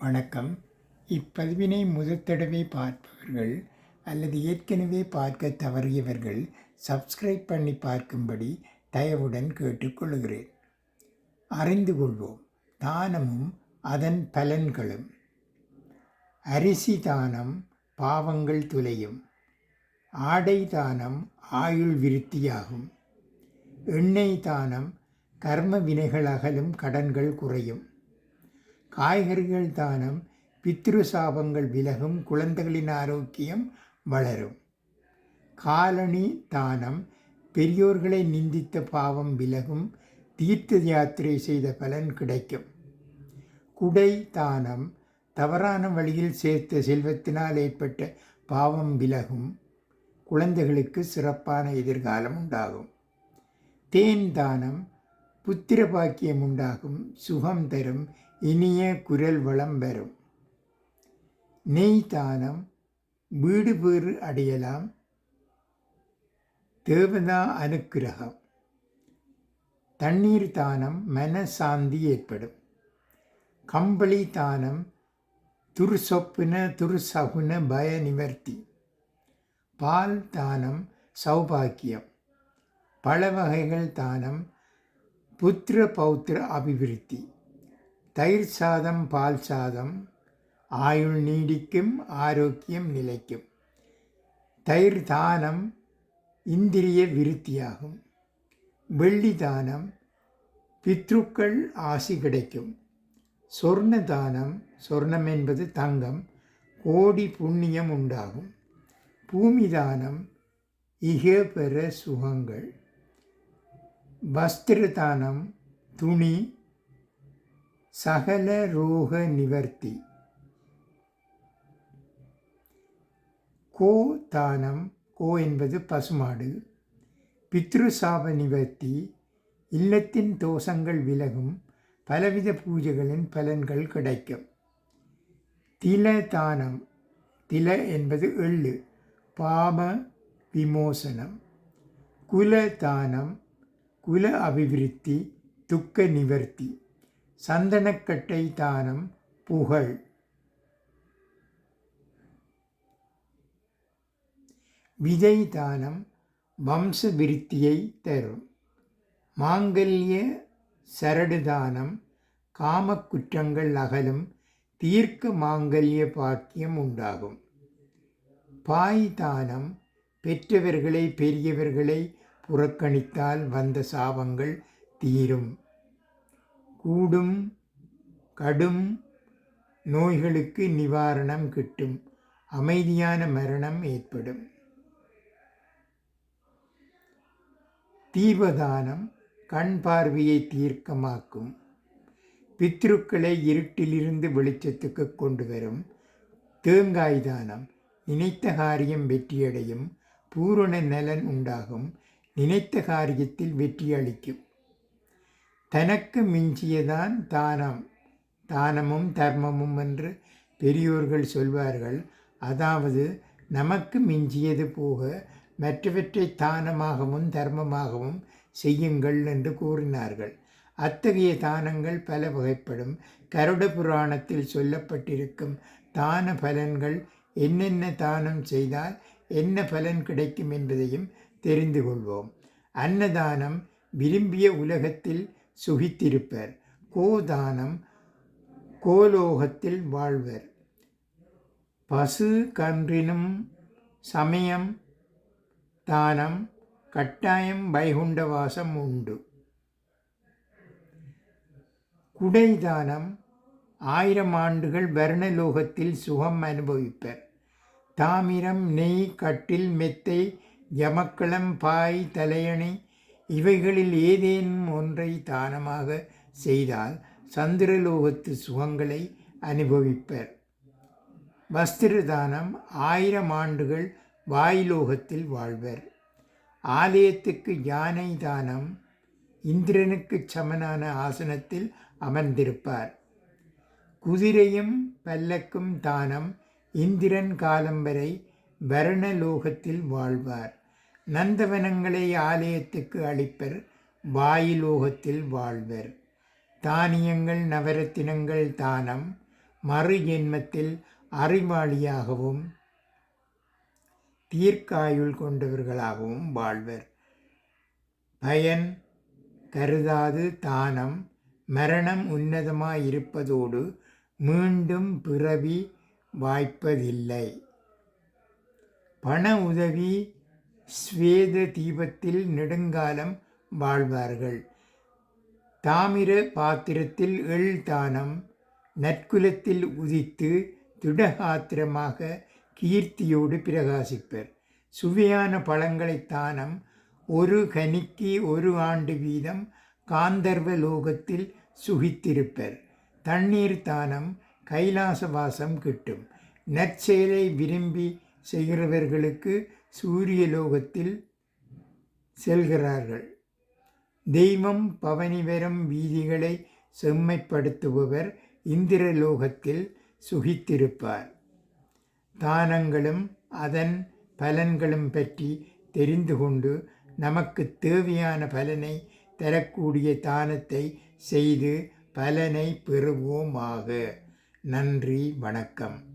வணக்கம். இப்பதிவினை முதல் தடவை பார்ப்பவர்கள் அல்லது ஏற்கனவே பார்க்க தவறியவர்கள் சப்ஸ்கிரைப் பண்ணி பார்க்கும்படி தயவுடன் கேட்டுக்கொள்கிறேன். அறிந்து கொள்வோம். தானமும் அதன் பலன்களும். அரிசி தானம் பாவங்கள் துலையும் ஆடை தானம் ஆயுள் விருத்தியாகும். எண்ணெய் தானம் கர்ம வினைகள் அகலும் கடன்கள் குறையும். காய்கறிகள் தானம் பித்ரு சாபங்கள் விலகும் குழந்தைகளின் ஆரோக்கியம் வளரும். காலணி தானம் பெரியோர்களை நிந்தித்த பாவம் விலகும் தீர்த்த யாத்திரை செய்த பலன் கிடைக்கும். குடை தானம் தவறான வழியில் சேர்த்த செல்வத்தினால் ஏற்பட்ட பாவம் விலகும் குழந்தைகளுக்கு சிறப்பான எதிர்காலம் உண்டாகும். தேன் தானம் புத்திர பாக்கியம் உண்டாகும் சுகம் தரும் இனிய குரல் வளம் வரும். நெய் தானம் வீடு பேறு அடையலாம். தேவதா அனுக்கிரகம். தண்ணீர் தானம் மன சாந்தி ஏற்படும். கம்பளி தானம் துர்சொப்புன துர்சகுன பய நிவர்த்தி. பால் தானம் சௌபாக்கியம் பழ வகைகள் தானம் புத்திர பௌத்திர அபிவிருத்தி. தயிர் சாதம் பால் சாதம் ஆயுள் நீடிக்கும் ஆரோக்கியம் நிலைக்கும். தயிர் தானம் இந்திரிய விருத்தியாகும். வெள்ளி தானம் பித்ருக்கள் ஆசி கிடைக்கும். சொர்ண தானம் சொர்ணம் என்பது தங்கம் கோடி புண்ணியம் உண்டாகும். பூமி தானம் இக பெற சுகங்கள். வஸ்திர தானம் துணி சகல ரோக நிவர்த்தி. கோ தானம் கோ என்பது பசுமாடு. பித்ருசாப நிவர்த்தி இல்லத்தின் தோஷங்கள் விலகும் பலவித பூஜைகளின் பலன்கள் கிடைக்கும். தில தானம் தில என்பது எள்ளு பாப விமோசனம். குல தானம் குல அபிவிருத்தி துக்க நிவர்த்தி. சந்தனக்கட்டை தானம் புகழ். விதை தானம் வம்ச விருத்தியை தரும். மாங்கல்ய சரடுதானம் காமக்குற்றங்கள் அகலும் தீர்க்க மாங்கல்ய பாக்கியம் உண்டாகும். பாய் தானம் பெற்றவர்களை பெரியவர்களை புறக்கணித்தால் வந்த சாபங்கள் தீரும். கூடும் கடும் நோய்களுக்கு நிவாரணம் கிட்டும். அமைதியான மரணம் ஏற்படும். தீபதானம் கண் பார்வையை தீர்க்கமாக்கும். பித்ருக்களை இருட்டிலிருந்து வெளிச்சத்துக்கு கொண்டு வரும். தேங்காய் தானம் நினைத்த காரியம் வெற்றியடையும். பூரண நலன் உண்டாகும். நினைத்த காரியத்தில் வெற்றி அளிக்கும். தனக்கு மிஞ்சியதான் தானம். தானமும் தர்மமும் என்று பெரியோர்கள் சொல்வார்கள். அதாவது நமக்கு மிஞ்சியது போக மற்றவற்றை தானமாகவும் தர்மமாகவும் செய்யுங்கள் என்று கூறினார்கள். அத்தகைய தானங்கள் பல வகைப்படும். கருட புராணத்தில் சொல்லப்பட்டிருக்கும் தான பலன்கள் என்னென்ன தானம் செய்தால் என்ன பலன் கிடைக்கும் என்பதையும் தெரிந்து கொள்வோம். அன்னதானம் விரும்பிய உலகத்தில் சுகித்திருப்பர். கோதானம் கோலோகத்தில் வாழ்வர். பசு கன்றினும் சமயம் தானம் கட்டாயம் வைகுண்டவாசம் உண்டு. குடைதானம் ஆயிரம் ஆண்டுகள் வர்ணலோகத்தில் சுகம் அனுபவிப்பர். தாமிரம் நெய் கட்டில் மெத்தை யமக்களம் பாய் தலையணை இவைகளில் ஏதேனும் ஒன்றை தானமாக செய்தால் சந்திரலோகத்து சுகங்களை அனுபவிப்பர். வஸ்திர தானம் ஆயிரம் ஆண்டுகள் வாயுலோகத்தில் வாழ்வர். ஆலயத்துக்கு யானை தானம் இந்திரனுக்கு சமனான ஆசனத்தில் அமர்ந்திருப்பார். குதிரையும் பல்லக்கும் தானம் இந்திரன் காலம் வரை வரணலோகத்தில் வாழ்வார். நந்தவனங்களை ஆலயத்துக்கு அளிப்பர் வாயிலோகத்தில் வாழ்வர். தானியங்கள் நவரத்தினங்கள் தானம் மறு ஜென்மத்தில் அறிவாளியாகவும் தீர்க்காயுள் கொண்டவர்களாகவும் வாழ்வர். பயன் கருதாது தானம் மரணம் உன்னதமாயிருப்பதோடு மீண்டும் பிறவி வாய்ப்பதில்லை. பண உதவி ஸ்வேத தீபத்தில் நெடுங்காலம் வாழ்வார்கள். தாமிர பாத்திரத்தில் எள் தானம் நற்குலத்தில் உதித்து திடகாத்திரமாக கீர்த்தியோடு பிரகாசிப்பர். சுவையான பழங்களை தானம் ஒரு கனிக்கு ஒரு ஆண்டு வீதம் காந்தர்வ லோகத்தில் சுகித்திருப்பர். தண்ணீர் தானம் கைலாச வாசம் கிட்டும். நற்செயலை விரும்பி செய்கிறவர்களுக்கு சூரியலோகத்தில் செல்கிறார்கள். தெய்வம் பவனி வரும் வீதிகளை செம்மைப்படுத்துபவர் இந்திரலோகத்தில் சுகித்திருப்பார். தானங்களும் அதன் பலன்களும் பற்றி தெரிந்து கொண்டு நமக்கு தேவையான பலனை தரக்கூடிய தானத்தை செய்து பலனை பெறுவோமாக. நன்றி வணக்கம்.